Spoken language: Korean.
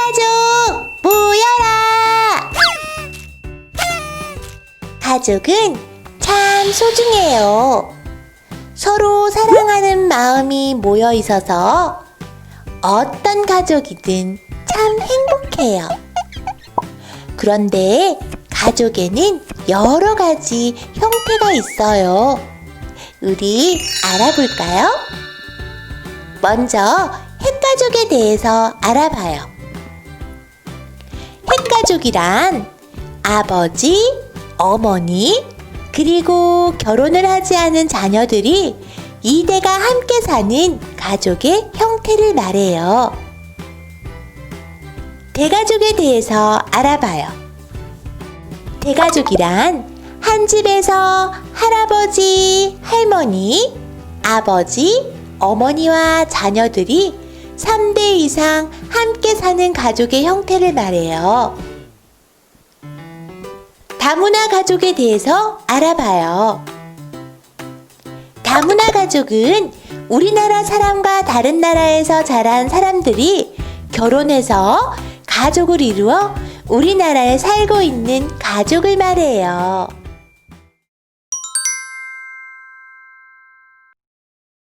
가족 모여라! 가족은 참 소중해요. 서로 사랑하는 마음이 모여 있어서 어떤 가족이든 참 행복해요. 그런데 가족에는 여러 가지 형태가 있어요. 우리 알아볼까요? 먼저 핵가족에 대해서 알아봐요. 핵가족이란 아버지, 어머니, 그리고 결혼을 하지 않은 자녀들이 이대가 함께 사는 가족의 형태를 말해요. 대가족에 대해서 알아봐요. 대가족이란 한 집에서 할아버지, 할머니, 아버지, 어머니와 자녀들이 3대 이상 함께 사는 가족의 형태를 말해요. 다문화 가족에 대해서 알아봐요. 다문화 가족은 우리나라 사람과 다른 나라에서 자란 사람들이 결혼해서 가족을 이루어 우리나라에 살고 있는 가족을 말해요.